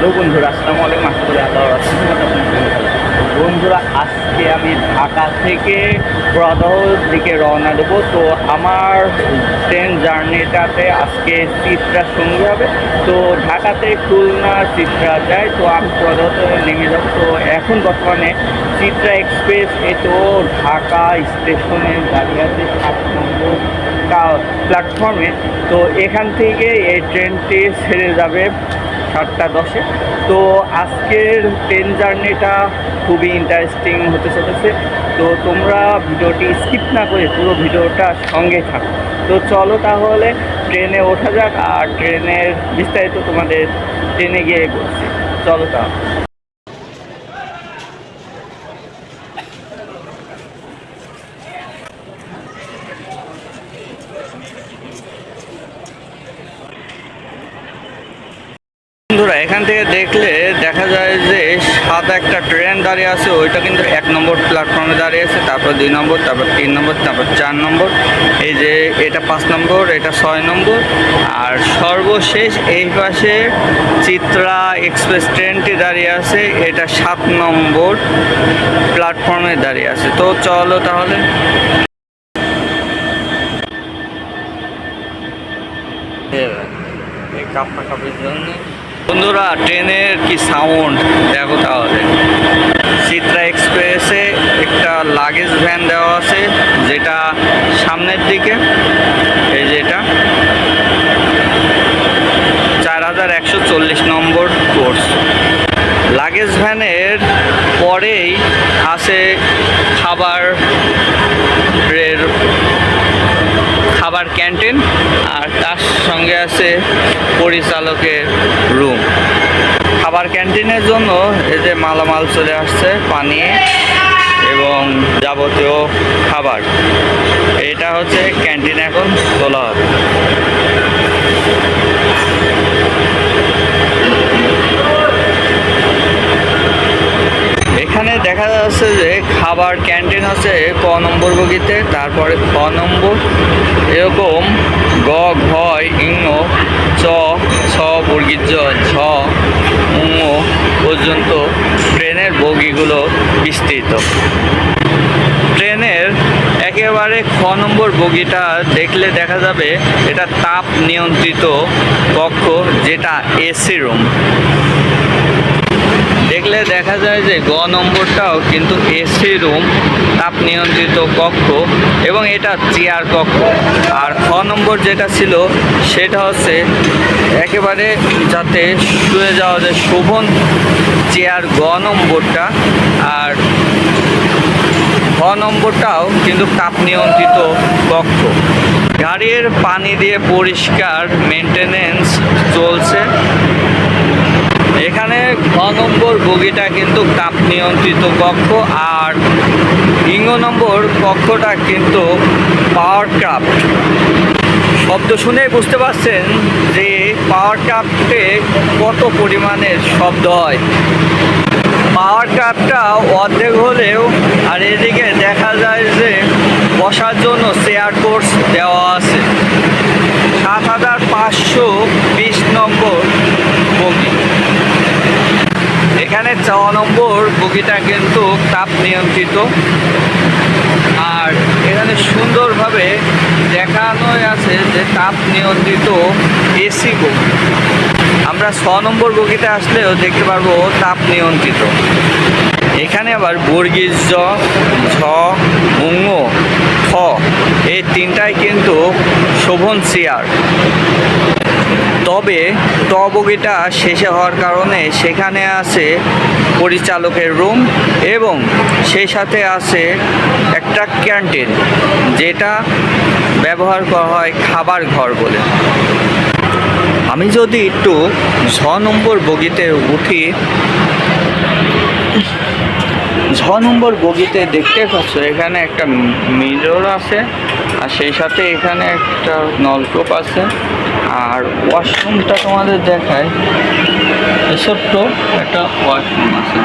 Hello বন্ধুরা, আসসালামু আলাইকুম। আশা করি। বন্ধুরা, আজকে আমি ঢাকা থেকে প্রদহর দিকে রওনা দেবো। তো আমার ট্রেন জার্নিটাতে আজকে চিত্রা সঙ্গী হবে। তো ঢাকাতে খুলনা চিত্রা যায়। তো আমি প্রদহতে নেমে যাব। তো এখন বর্তমানে চিত্রা এক্সপ্রেস এ তো ঢাকা স্টেশনে দাঁড়িয়ে আছে সাত নম্বর প্ল্যাটফর্মে তো এখান থেকে এই ট্রেনটি ছেড়ে যাবে সাতটা দশে। তো আজকের ট্রেন জার্নিটা খুবই ইন্টারেস্টিং হতে চলেছে। তো তোমরা ভিডিওটি স্কিপ না করে পুরো ভিডিওটা সঙ্গে থাকো। তো চলো তাহলে ট্রেনে ওঠা যাক, আর ট্রেনের বিস্তারিত তোমাদের ট্রেনে গিয়ে বলছি। চলো তাহলে। বন্ধুরা, এখান থেকে দেখলে দেখা যায় যে সাদা একটা ট্রেন দাঁড়িয়ে আছে, ওইটা কিন্তু এক নম্বর প্ল্যাটফর্মে দাঁড়িয়ে আছে, তারপর দুই নম্বর, তারপর তিন নম্বর, তারপর চার নম্বর। এই যে এটা পাঁচ নম্বর, এটা ছয় নম্বর। আর সর্বশেষ এই পাশে চিত্রা এক্সপ্রেস ট্রেনটি দাঁড়িয়ে আছে, এটা সাত নম্বর প্ল্যাটফর্মে দাঁড়িয়ে আছে। তো চলো তাহলে। কাপড় কাপড়ের জন্য বন্ধুরা, ট্রেনের কি সাউন্ড দেখো তাহলে। চিত্রা এক্সপ্রেসে একটা লাগেজ ভ্যান দেওয়া আছে, যেটা সামনের দিকে, এই যে এটা। চার হাজার একশো চল্লিশ নম্বর কোর্স লাগেজ ভ্যানের পরেই আছে খাবারের খাবার ক্যান্টিন সঙ্গে আছে পরিচালকের রুম। খাবার ক্যান্টিনের জন্য এই যে মালামাল চলে আসছে, পানি এবং যাবতীয় খাবার। এটা হচ্ছে ক্যান্টিন এখন তোলা হবে। এখানে দেখা যাচ্ছে যে খাবার ক্যান্টিন আছে ক নম্বর বগিতে, তারপরে খ নম্বর। এরকম গ, ঘ, ইং চ, ছ বর্গীর জ ঝ উঙ পর্যন্ত ট্রেনের বগিগুলো বিস্তৃত। ট্রেনের একেবারে খ নম্বর বগিটা দেখলে দেখা যাবে এটা তাপ নিয়ন্ত্রিত কক্ষ, যেটা এসি রুম। দেখা যায় যে গ নম্বরটাও কিন্তু এসি রুম, তাপ নিয়ন্ত্রিত কক্ষ এবং এটা চেয়ার কক্ষ। আর খ নম্বর যেটা ছিল, সেটা হচ্ছে একেবারে যাতে শুয়ে যাওয়া যায় শোভন চেয়ার গ নম্বরটা। আর খ নম্বরটাও কিন্তু তাপ নিয়ন্ত্রিত কক্ষ। গাড়ির পানি দিয়ে পরিষ্কার মেনটেনেন্স চলছে। এখানে ঘ নম্বর বগিটা কিন্তু তাপ নিয়ন্ত্রিত কক্ষ আর ইঙ্গ নম্বর কক্ষটা কিন্তু পাওয়ার ক্রাফট শব্দ শুনে বুঝতে পারছেন যে পাওয়ার ক্রাফটে কত পরিমাণের শব্দ হয়। পাওয়ার ক্রাফটটা অর্ধেক হলেও আর এদিকে দেখা যায় যে বসার জন্য চেয়ার কোর্স দেওয়া আছে। সাত হাজার পাঁচশো বিশ নম্বর বগি এখানে ছ নম্বর বগিটা কিন্তু তাপ নিয়ন্ত্রিত। আর এখানে সুন্দরভাবে দেখানো আছে যে তাপ নিয়ন্ত্রিত এসি বগি। আমরা ছ নম্বর বগিতে আসলেও দেখতে পারব তাপ নিয়ন্ত্রিত। এখানে আবার বর্গীজ জ ঝ, মুঙ্গ, ঠ, এই তিনটাই কিন্তু শোভন চেয়ার তবে ট বগিটা শেষে হওয়ার কারণে সেখানে আছে পরিচালকের রুম এবং সেই সাথে আছে একটা ক্যান্টিন, যেটা ব্যবহার করা হয় খাবার ঘর বলে। আমি যদি একটু ছ নম্বর বগিতে উঠি ছ নম্বর বগিতে দেখতে পাচ্ছ, এখানে একটা মিরর আছে, আর সেই সাথে এখানে একটা নলকূপ আছে। আর ওয়াশরুমটা তোমাদের দেখায় ছোট্ট একটা ওয়াশরুম আছে।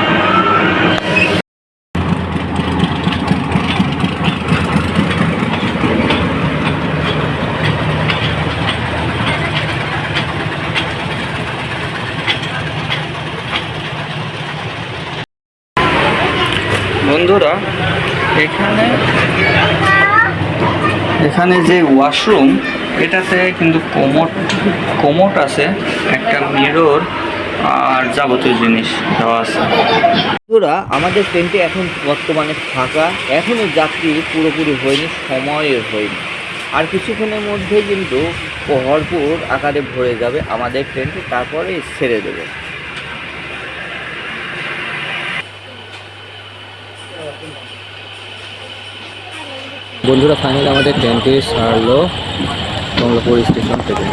বন্ধুরা এখানে এখানে যে ওয়াশরুম এটাতে কিন্তু কোমট কোমট আছে, একটা মিরর আর যাবতীয় জিনিস দেওয়া আছে। বন্ধুরা, আমাদের ট্রেনটি এখন বর্তমানে ফাঁকা। এখনও যাত্রী পুরোপুরি হয়নি, সময়ের হয়নি। আর কিছুক্ষণের মধ্যে কিন্তু ভরপুর আকারে ভরে যাবে আমাদের ট্রেনটি তারপরে ছেড়ে দেবে। বন্ধুরা ফাইনালি আমাদের ট্রেনটি সারলো। কমলাপুর স্টেশন থেকে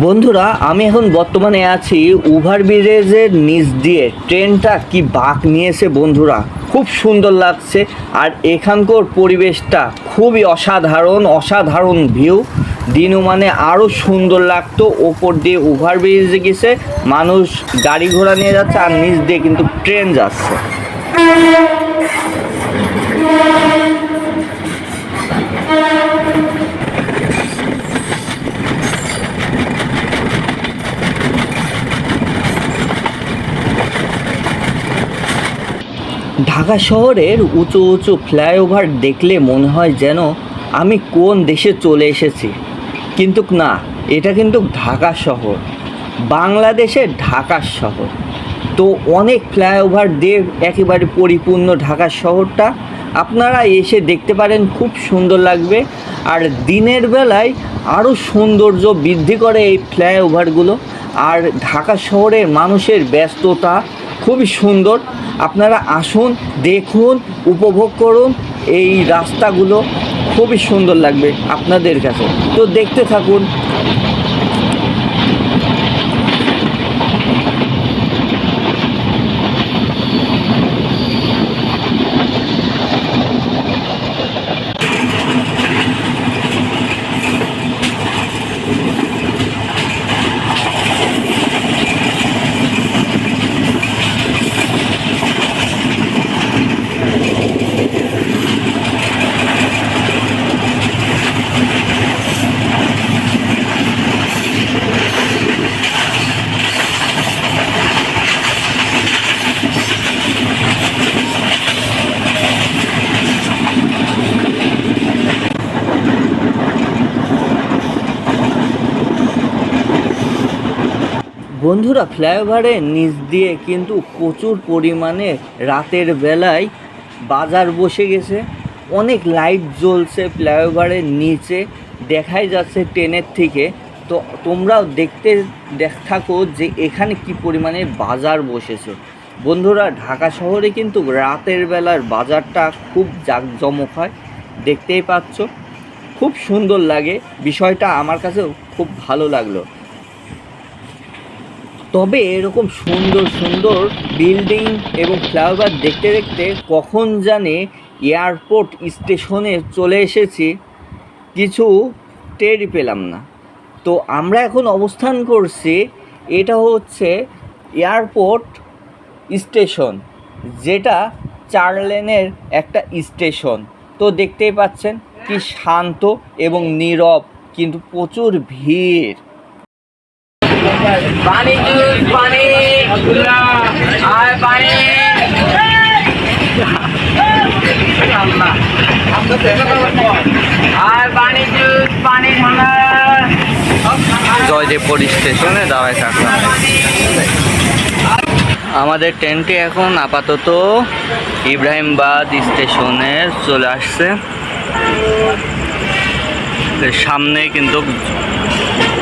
বন্ধুরা, আমি এখন বর্তমানে আছি ওভার ব্রিজের নিচ দিয়ে। ট্রেনটা কি বাঁক নিয়েছে বন্ধুরা? খুব সুন্দর লাগছে আর এখানকার পরিবেশটা খুবই অসাধারণ অসাধারণ ভিউ দিনও মানে আরও সুন্দর লাগতো। ওপর দিয়ে ওভার ব্রিজে গেছে, মানুষ গাড়ি ঘোড়া নিয়ে যাচ্ছে আর নিচ দিয়ে কিন্তু ট্রেন যাচ্ছে। ঢাকা শহরের উঁচু উঁচু ফ্লাইওভার দেখলে মনে হয় যেন আমি কোন দেশে চলে এসেছি। কিন্তু না, এটা কিন্তু ঢাকা শহর। বাংলাদেশের ঢাকা শহর। তো অনেক ফ্লাইওভার দিয়ে একেবারে পরিপূর্ণ ঢাকা শহরটা আপনারা এসে দেখতে পারেন, খুব সুন্দর লাগবে। আর দিনের বেলায় আরও সৌন্দর্য বৃদ্ধি করে এই ফ্লাইওভারগুলো। আর ঢাকা শহরের মানুষের ব্যস্ততা খুবই সুন্দর। আপনারা আসুন, দেখুন, উপভোগ করুন। এই রাস্তাগুলো খুবই সুন্দর লাগবে আপনাদের কাছে। তো দেখতে থাকুন। বন্ধুরা ফ্লাইওভারের নিচ দিয়ে কিন্তু প্রচুর পরিমাণে রাতের বেলায় বাজার বসে গেছে। অনেক লাইট জ্বলছে ফ্লাইওভারের নিচে, দেখাই যাচ্ছে ট্রেনের থেকে। তো তোমরাও দেখতে দেখ, থাকো যে এখানে কি পরিমাণে বাজার বসেছে। বন্ধুরা, ঢাকা শহরে কিন্তু রাতের বেলার বাজারটা খুব জাঁকজমক হয়, দেখতেই পাচ্ছ। খুব সুন্দর লাগে। বিষয়টা আমার কাছেও খুব ভালো লাগল। তবে এরকম সুন্দর সুন্দর বিল্ডিং এবং ফ্লাইওভার দেখতে দেখতে কখন জানে এয়ারপোর্ট স্টেশনে চলে এসেছি, কিছু টেরই পেলাম না। তো আমরা এখন অবস্থান করছি, এটা হচ্ছে এয়ারপোর্ট স্টেশন যেটা চার লেনের একটা স্টেশন তো দেখতেই পাচ্ছেন কি শান্ত এবং নীরব, কিন্তু প্রচুর ভিড়। পানি জুস, পানি। আর পানি। আর পানি জুস, পানি জয়দেবপুর স্টেশনে দাঁড়ায় থাকলাম। আমাদের ট্রেনটি এখন আপাতত ইব্রাহিমবাদ স্টেশনে চলে আসছে। সামনে কিন্তু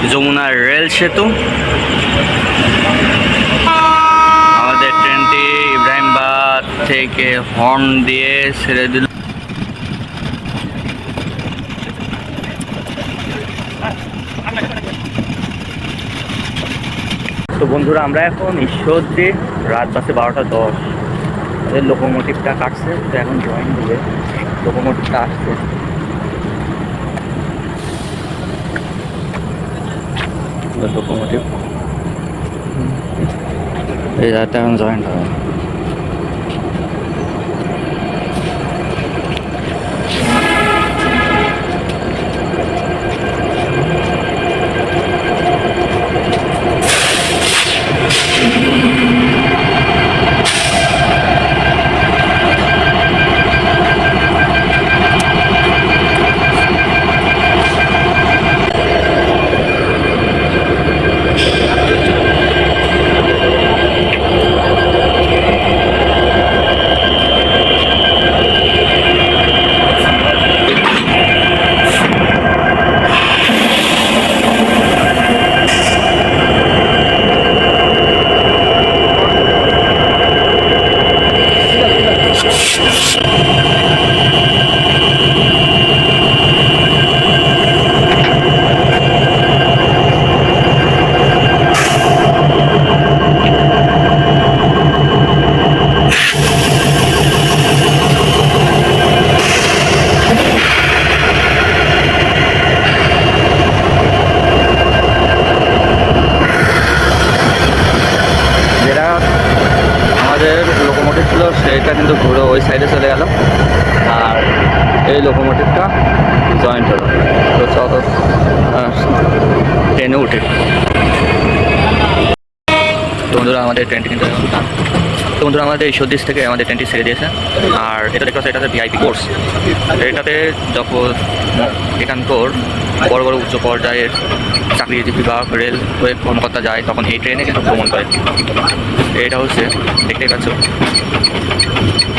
যমুনার রেল সেতু। আমাদের ট্রেনটি ইব্রাহিমবাদ থেকে হর্ন দিয়ে ছেড়ে দিল। তো বন্ধুরা, আমরা এখন ঈশ্বরদী, রাত বাসে বারোটা দশ। এই লোকোমোটিভটা কাটছে, তো এখন জয়েন দিবে লোকোমোটিভটা আসছে। লোকোমোটিভ এই জায়গাটা এখন জয়েন্ট ハハハハ! সেটা কিন্তু ঘুরে ওই সাইডে চলে গেল। আর এই লোকোমোটিভটা জয়েন্ট হলো। তো চলো ট্রেনে উঠে। তো বন্ধুরা, আমাদের ট্রেনটি কিন্তু। তো বন্ধুরা, আমাদের এই সদ্দিশ থেকে আমাদের ট্রেনটি ছেড়ে দিয়েছে। আর এটা দেখতে পাচ্ছি, এটাতে ভিআইপি কোর্স এটাতে যখন এখানকার বড় বড় উচ্চ পর্যায়ের চাকরিজীবী বা রেল ওয়েব কর্মকর্তা যায়, তখন এই ট্রেনে কিন্তু ভ্রমণ করে। এটা হচ্ছে, দেখতেই পাচ্ছ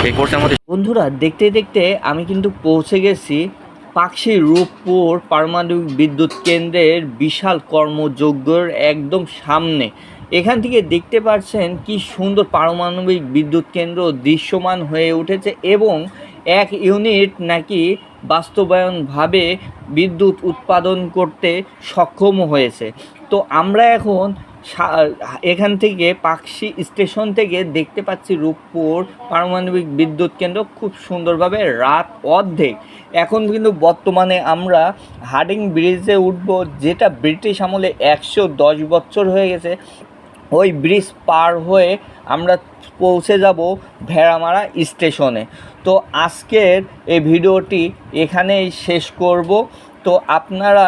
কোর্সের মধ্যে বন্ধুরা, দেখতে দেখতে আমি কিন্তু পৌঁছে গেছি পাকশি রূপপুর পারমাণবিক বিদ্যুৎ কেন্দ্রের বিশাল কর্মযজ্ঞর একদম সামনে। এখান থেকে দেখতে পাচ্ছেন কি সুন্দর পারমাণবিক বিদ্যুৎ কেন্দ্র দৃশ্যমান হয়ে উঠেছে এবং এক ইউনিট নাকি বাস্তবায়নভাবে বিদ্যুৎ উৎপাদন করতে সক্ষম হয়েছে। তো আমরা এখন এখান থেকে পাকশি স্টেশন থেকে দেখতে পাচ্ছি রূপপুর পারমাণবিক বিদ্যুৎ কেন্দ্র খুব সুন্দরভাবে রাত অর্ধেক। এখন কিন্তু বর্তমানে আমরা হার্ডিং ব্রিজে উঠব, যেটা ব্রিটিশ আমলে একশো দশ বছর হয়ে গেছে। ওই ব্রিজ পার হয়ে আমরা পৌঁছে যাব ভেড়ামারা স্টেশনে। তো আজকের এই ভিডিওটি এখানেই শেষ করব। তো আপনারা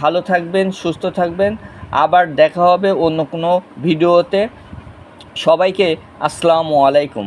ভালো থাকবেন, সুস্থ থাকবেন। আবার দেখা হবে অন্য কোনো ভিডিওতে। সবাইকে আসসালামু আলাইকুম।